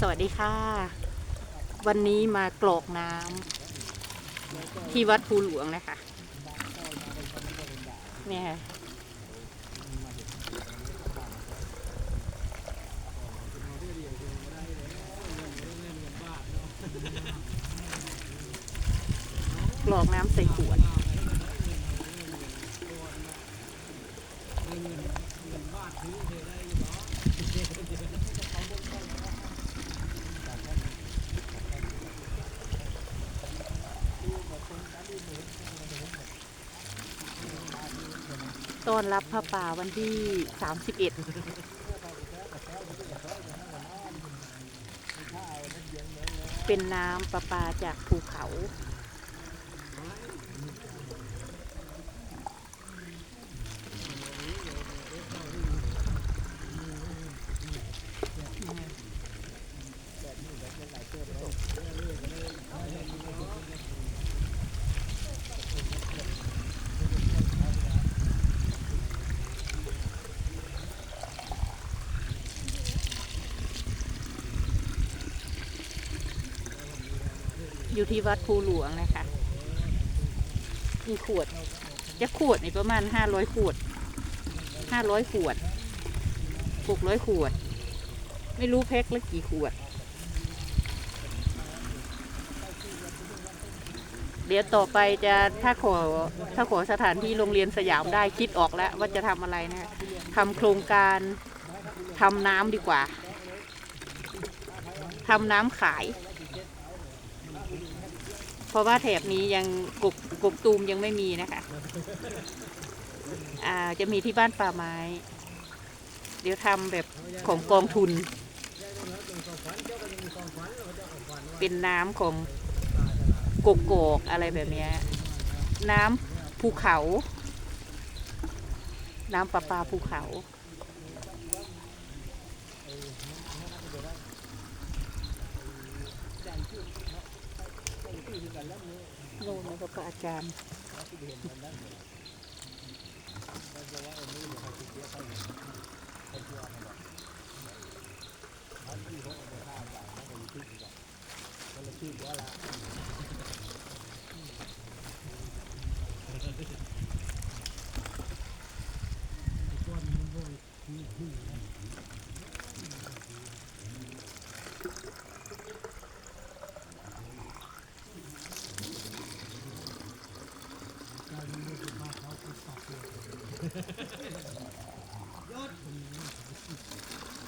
สวัสดีค่ะ วันนี้มากรอกน้ำที่วัดภูหลวงนะคะเนี่ยค่ะกรอกน้ำใส่ขวด ต้อนรับพระป่าวันที่ 31เป็นน้ำประปาจากภูเขา อยู่ที่วัดภูหลวงนะคะมีขวด จะขวดนี่ประมาณห้าร้อยขวดห้าร้อยขวดหกร้อยขวด ไม่รู้แพ็คละกี่ขวด เดี๋ยวต่อไปจะถ้าขอถ้าขอสถานที่โรงเรียนสยามได้คิดออกแล้วว่าจะทำอะไรนะทำโครงการทำน้ำดีกว่าทำน้ำขาย ราะว่าแถบนี้ยังกกกกตูมยังไม่มีนะคะ อ่าจะมีที่บ้านป่าไม้ เดี๋ยวทำแบบของกองทุน เป็นน้ำของกกกอกอะไรแบบนี้น้ำภูเขา น้ำประปาภูเขา โลมแล้วก็อาจารย์ favor.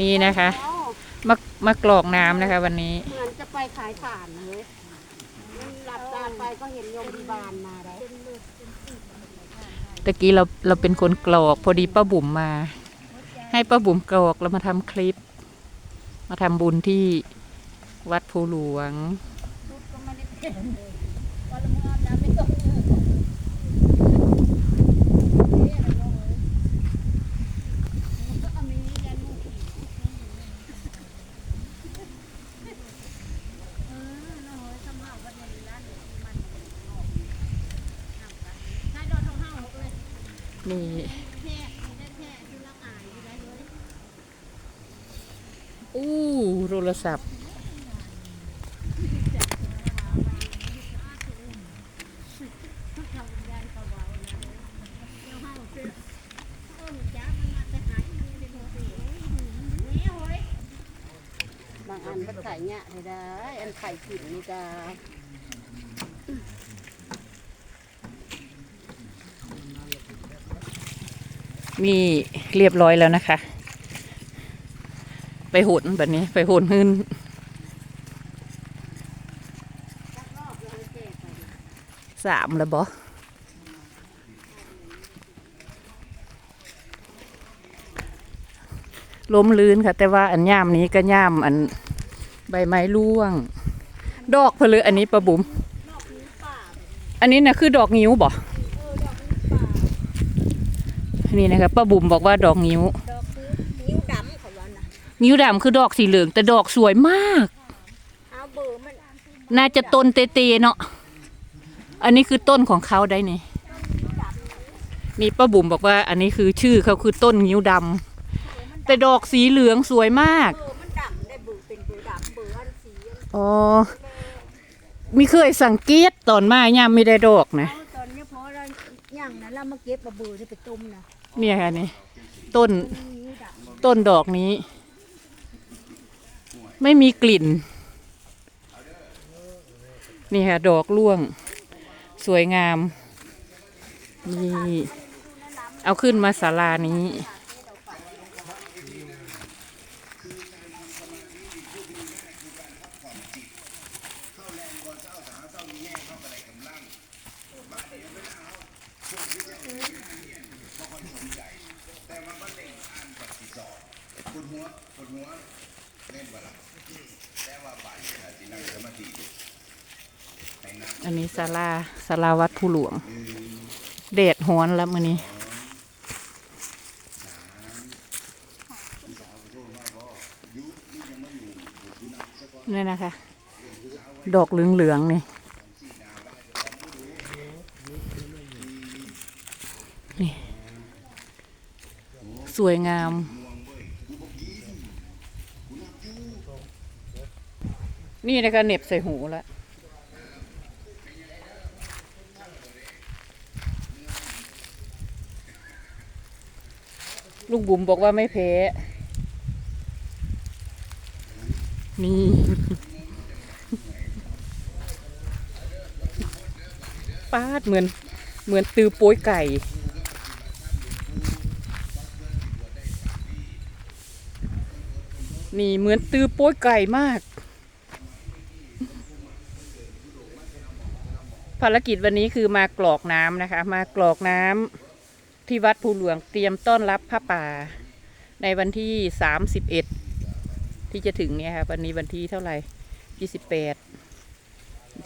นี่นะคะ มามากรอกน้ำนะคะ วันนี้ เหมือนจะไปขายถ่านเลยมันหลับตาไปก็เห็นโยมพิบาลมาได้ตะกี้เราเราเป็นคนกรอก พอดีป้าบุ๋มมา ให้ป้าบุ๋มกรอกแล้วมาทำคลิป มาทำบุญที่วัดภูหลวง นี่อู้โท รศัพท์ บางอันก็ไข่เนี่ยได้ อันไข่ขินนี่จะนี่เรียบร้อยแล้วนะคะ ไปโหนแบบนี้ ไปโหนหื้นสามแล้วบ่ล้มลื่นค่ะ แต่ว่าอันย่ามนี้ก็ย่ามอันใบไม้ร่วง ดอกเพลืออันนี้ประบุมอันนี้นะคือดอกงิ้วบ่อันนี้นะคะป้าบุ๋มบอกว่าดอกงิ้ว ดอกคือนิ้วดำเขาว่า น่ะงิ้วดำคือดอกสีเหลือง แต่ดอกสวยมาก เอาเบอร์มันน่าจะต้นเตๆเนาะอันนี้คือต้นของเขาได้นี่นี่ป้าบุ๋มบอกว่า อันนี้คือชื่อเขาคือต้นงิ้วดำแต่ดอกสีเหลืองสวยมาก เบอร์มันดำได้เบอร์เป็นเบอร์ดำเบอร์อันสีอันอ๋อไม่เคยสังเกตตอนมายามไม่ได้ดอกนะ เอาตอนนี้พอเราย่างนั้นเรามาเก็บเอาเบอร์นี่ไปต้มนะเนี่ยค่ะนี่ต้นนิ้วดำต้นดอกนี้ ไม่มีกลิ่น นี่ค่ะ ดอกร่วง สวยงาม นี่ เอาขึ้นมาศาลานี้ อันนี้ศาลาศาลาวัดผู้หลวง เดดฮ้อนแล้วมื้อนี้นี่นะคะ ดอกเหลืองๆนี่นี่ สวยงาม นี่นะคะเหน็บใส่หูแล้วลูกบุ๋มบอกว่าไม่แพ้ นี่ป้าดเหมือน เหมือนตือโป้ยไก่ นี่เหมือนตือโป้ยไก่มาก ภารกิจวันนี้คือมากรอกน้ำนะคะ มากรอกน้ำที่วัดภูหลวงเตรียมต้อนรับพระป่า ในวันที่สามสิบเอ็ดที่จะถึงเนี่ยค่ะวันนี้วันที่เท่าไหร่ยี่สิบแปด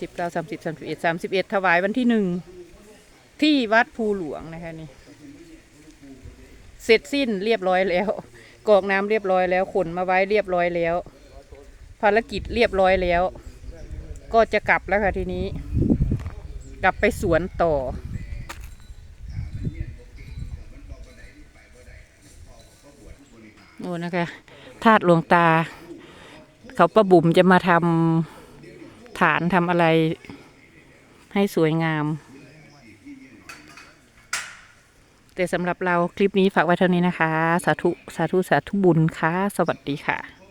สิบเก้าสามสิบสามสิบเอ็ดสามสิบเอ็ดถวายวันที่หนึ่งที่วัดภูหลวงนะคะนี่เสร็จสิ้นเรียบร้อยแล้วกรอกน้ำเรียบร้อยแล้วขนมาไว้เรียบร้อยแล้ว ภารกิจเรียบร้อยแล้ว ก็จะกลับแล้วค่ะทีนี้ กลับไปสวนต่อ โอ้นะคะธาตุหลวงตา เขาประบุมจะมาทำฐานทำอะไรให้สวยงาม แต่สำหรับเราคลิปนี้ฝากไว้เท่านี้นะคะ สาธุ สาธุ สาธุบุญค่ะ สวัสดีค่ะ